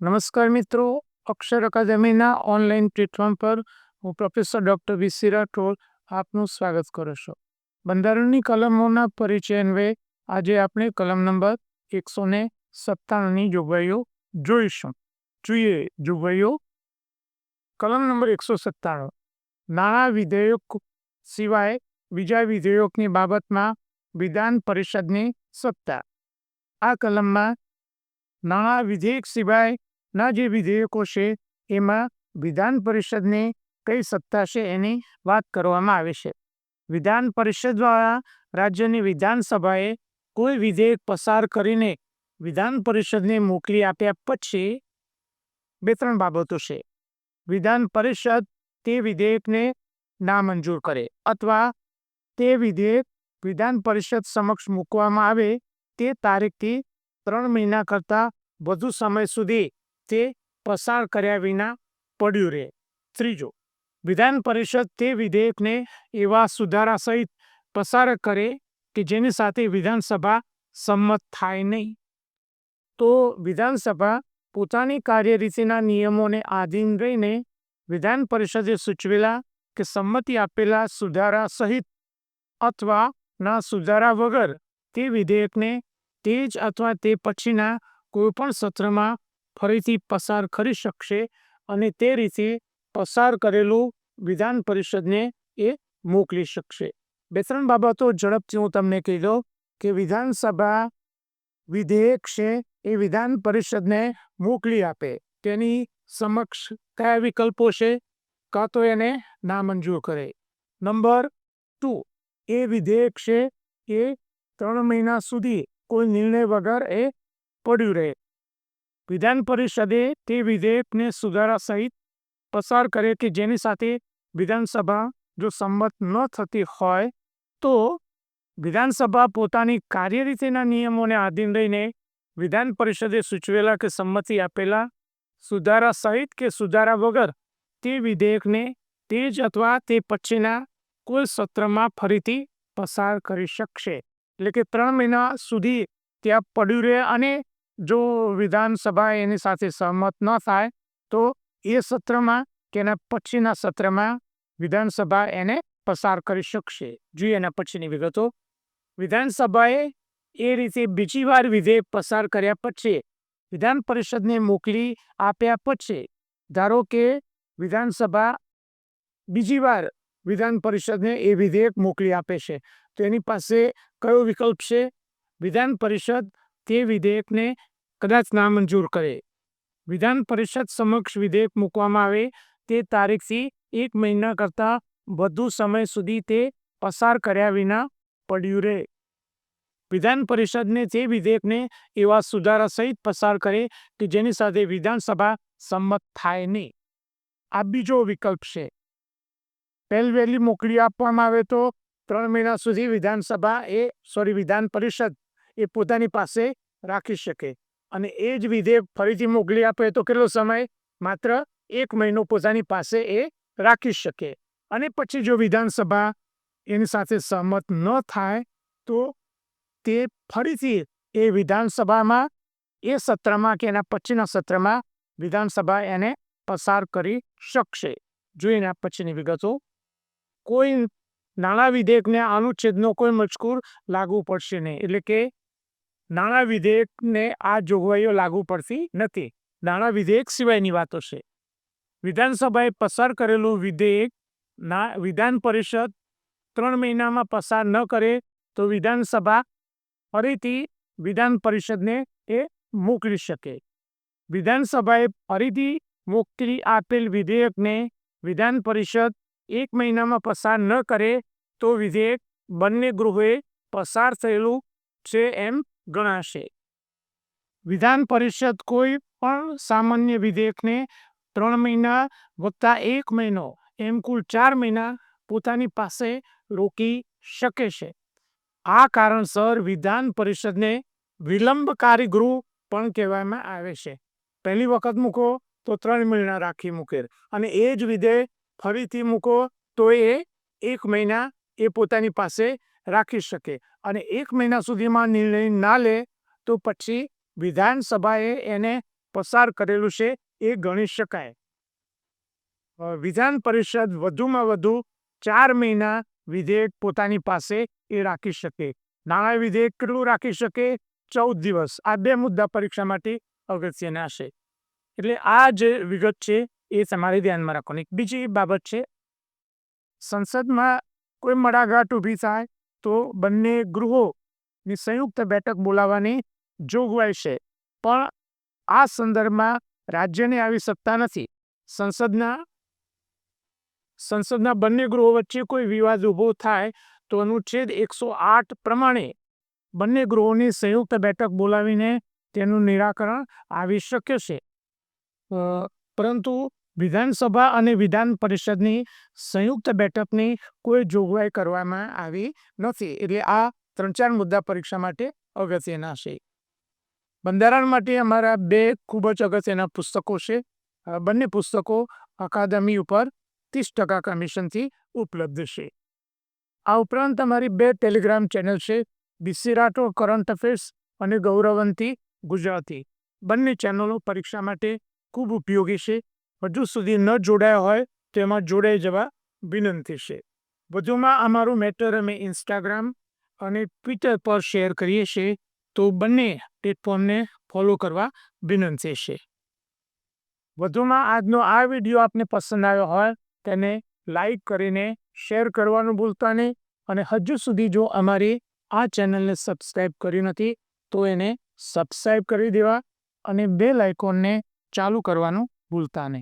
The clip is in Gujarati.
નમસ્કાર મિત્રો, અક્ષર અકાદમીના ઓનલાઈન પ્લેટફોર્મ પર હું પ્રોફેસર ડૉક્ટર વીસી રાઠોડ આપનું સ્વાગત કરું છું. બંધારણની કલમોના પરિચય અન્વયે આજે આપણે કલમ નંબર એકસો ને સત્તાણુંની જોગવાઈઓ જોઈશું. જોઈએ, જોગવાઈઓ. કલમ નંબર એકસો સત્તાણું. નાણાં વિધેયક સિવાય બીજા વિધેયકની બાબતમાં વિધાન પરિષદની સત્તા. આ કલમમાં નાણાં વિધેયક સિવાયના જે વિધેયકો છે, એમાં વિધાન પરિષદની કઈ સત્તા છે એની વાત કરવામાં આવે છે. વિધાન પરિષદ દ્વારા રાજ્યની વિધાનસભાએ કોઈ વિધેયક પસાર કરીને વિધાન પરિષદને મોકલી આપ્યા પછી બે ત્રણ બાબતો છે. વિધાન પરિષદ તે વિધેયકને નામંજૂર કરે અથવા તે વિધેયક વિધાન પરિષદ સમક્ષ મૂકવામાં આવે તે તારીખથી ત્રણ મહિના કરતાં વધુ સમય સુધી તે પસાર કર્યા વિના પડ્યું રહે. ત્રીજો, વિધાન પરિષદ તે વિધેયકને એવા સુધારા સહિત પસાર કરે કે જેની સાથે વિધાનસભા સંમત થાય નહીં. તો વિધાનસભા પોતાની કાર્યરીતિના નિયમોને આધીન રહીને વિધાન પરિષદે સૂચવેલા કે સંમતિ આપેલા સુધારા સહિત અથવા ના સુધારા વગર તે વિધેયકને તે જ અથવા તે પછીના કોઈપણ સત્રમાં ફરીથી પસાર કરી શકશે અને તે રીતે પસાર કરેલું વિધાન પરિષદને એ મોકલી શકશે. બે ત્રણ બાબતો ઝડપથી હું તમને કહી દઉં કે વિધાનસભા વિધેયક છે એ વિધાન પરિષદને મોકલી આપે. તેની સમક્ષ કયા વિકલ્પો છે? કાં તો એને નામંજૂર કરે. નંબર ટુ, એ વિધેયક છે એ ત્રણ મહિના સુધી કોઈ નિર્ણય વગર એ પડ્યું રહે. વિધાન પરિષદે તે વિધેયકને સુધારા સહિત પસાર કરે કે જેની સાથે વિધાનસભા જો સંમત ન થતી હોય, તો વિધાનસભા પોતાની કાર્યરીતિના નિયમોને આધીન રહીને વિધાન પરિષદે સૂચવેલા કે સંમતિ આપેલા સુધારા સહિત કે સુધારા વગર તે વિધેયકને તે જ અથવા તે પછીના કોઈ સત્રમાં ફરીથી પસાર કરી શકશે. એટલે કે ત્રણ મહિના સુધી ત્યાં પડ્યું રહે અને જો વિધાનસભા એની સાથે સહમત ન થાય, તો એ સત્રમાં કે એના પછીના સત્રમાં વિધાનસભા એને પસાર કરી શકશે. જોઈએ એના પછીની વિગતો. વિધાનસભાએ એ રીતે બીજી વાર વિધેયક પસાર કર્યા પછી વિધાન પરિષદને મોકલી આપ્યા પછી, ધારો કે વિધાનસભા બીજી વાર વિધાન પરિષદને એ વિધેયક મોકલી આપે છે, તો એની પાસે કયો વિકલ્પ છે? વિધાન પરિષદ તે વિધેયકને કદાચ નામંજૂર કરે. વિધાન પરિષદ સમક્ષ વિધેયક મૂકવામાં આવે તે તારીખથી એક મહિના કરતાં વધુ સમય સુધી તે પસાર કર્યા વિના પડ્યું રહે. વિધાન પરિષદને તે વિધેયકને એવા સુધારા સહિત પસાર કરે કે જેની સાથે વિધાનસભા સંમત થાય નહીં. આ બીજો વિકલ્પ છે. પહેલ વહેલી મોકલી આપવામાં આવે તો ત્રણ મહિના સુધી વિધાનસભા એ સોરી વિધાન પરિષદ એ પોતાની પાસે રાખી શકે. અને એ જ વિધેયક ફરીથી મોકલી આપે તો કેટલો સમય? માત્ર એક મહિનો પોતાની પાસે એ રાખી શકે. અને પછી જો વિધાનસભા એની સાથે સહમત ન થાય, તો તે ફરીથી એ વિધાનસભામાં, એ સત્રમાં કે એના પછીના સત્રમાં વિધાનસભા એને પસાર કરી શકશે. જોઈને પછીની વિગતો કોઈ નાણાં વિધેયકને અનુચ્છેદનો કોઈ મજકૂર લાગુ પડશે નહીં. એટલે કે નાણાં વિધેયકને આ જોગવાઈઓ લાગુ પડતી નથી. નાણાં વિધેયક સિવાયની વાતો છે. વિધાનસભાએ પસાર કરેલું વિધેયક ના વિધાન પરિષદ ત્રણ મહિનામાં પસાર ન કરે તો વિધાનસભા ફરીથી વિધાન પરિષદને એ મોકલી શકે. વિધાનસભાએ ફરીથી મોકલી આપેલ વિધેયકને વિધાન પરિષદ એક મહિનામાં પસાર ન કરે તો વિધેયક બંને ગૃહોએ પસાર થયેલું છે એમ ગણાશે. વિધાન પરિષદ કોઈ પણ સામાન્ય વિધેયકને ત્રણ મહિના વત્તા એક મહિનો, એમ કુલ ચાર મહિના પોતાની પાસે રોકી શકે છે. આ કારણસર વિધાન પરિષદને વિલંબકારી ગૃહ પણ કહેવામાં આવે છે. પહેલી વખત મૂકો તો ત્રણ મહિના રાખી મૂકે અને એ જ વિધેય ફરીથી મૂકો તો એ એક મહિના એ પોતાની પાસે રાખી શકે અને એક મહિના સુધીમાં નિર્ણય ના લે તો પછી વિધાનસભાએ એને પસાર કરેલું છે એ ગણી શકાય. વિધાન પરિષદ વધુમાં વધુ ચાર મહિના વિધેયક પોતાની પાસે એ રાખી શકે. નાણાં વિધેયક કેટલું રાખી શકે? ચૌદ દિવસ. આ બે મુદ્દા પરીક્ષા માટે અગત્યના છે. એટલે આ જે વિગત છે એ તમારે ધ્યાનમાં રાખવાની. બીજી બાબત છે, સંસદમાં કોઈ મડાઘાટ ઊભી થાય તો બંને ગૃહોની સંયુક્ત બેઠક બોલાવવાની જોગવાઈ છે. પણ આ સંદર્ભમાં રાજ્યને આવી સત્તા નથી. સંસદના સંસદના બંને ગૃહો વચ્ચે કોઈ વિવાદ ઊભો થાય તો અનુચ્છેદ એકસો આઠ પ્રમાણે બંને ગૃહોની સંયુક્ત બેઠક બોલાવીને તેનું નિરાકરણ આવી શક્ય છે. પરંતુ વિધાનસભા અને વિધાન પરિષદની સંયુક્ત બેઠકની કોઈ જોગવાઈ કરવામાં આવી નથી. એટલે આ ત્રણ ચાર મુદ્દા પરીક્ષા માટે અગત્યના છે. બંધારણ માટે અમારા બે ખૂબ જ અગત્યના પુસ્તકો છે. બંને પુસ્તકો અકાદમી ઉપર ત્રીસ ટકા કમિશનથી ઉપલબ્ધ છે. આ ઉપરાંત અમારી બે ટેલિગ્રામ ચેનલ છે, બીસી રાઠોડ, કરંટ અફેર્સ અને ગૌરવંતી ગુજરાતી. બંને ચેનલો પરીક્ષા માટે ખૂબ ઉપયોગી છે. હજુ સુધી ન જોડાયા હોય, તો એમાં જોડાઈ જવા વિનંતી છે. વધુમાં અમારું મેટર અમે ઇન્સ્ટાગ્રામ અને ટ્વિટર પર શેર કરીએ છીએ, તો બંને પ્લેટફોર્મને ફોલો કરવા વિનંતી છે. વધુમાં આજનો આ વીડિયો આપને પસંદ આવ્યો હોય, તેને લાઈક કરીને શેર કરવાનું ભૂલતા નહીં અને હજુ સુધી જો અમારી આ ચેનલને સબસ્ક્રાઈબ કરી નથી, તો એને સબસ્ક્રાઈબ કરી દેવા અને બે લાઇકોનને ચાલુ કરવાનું ભૂલતા નહીં.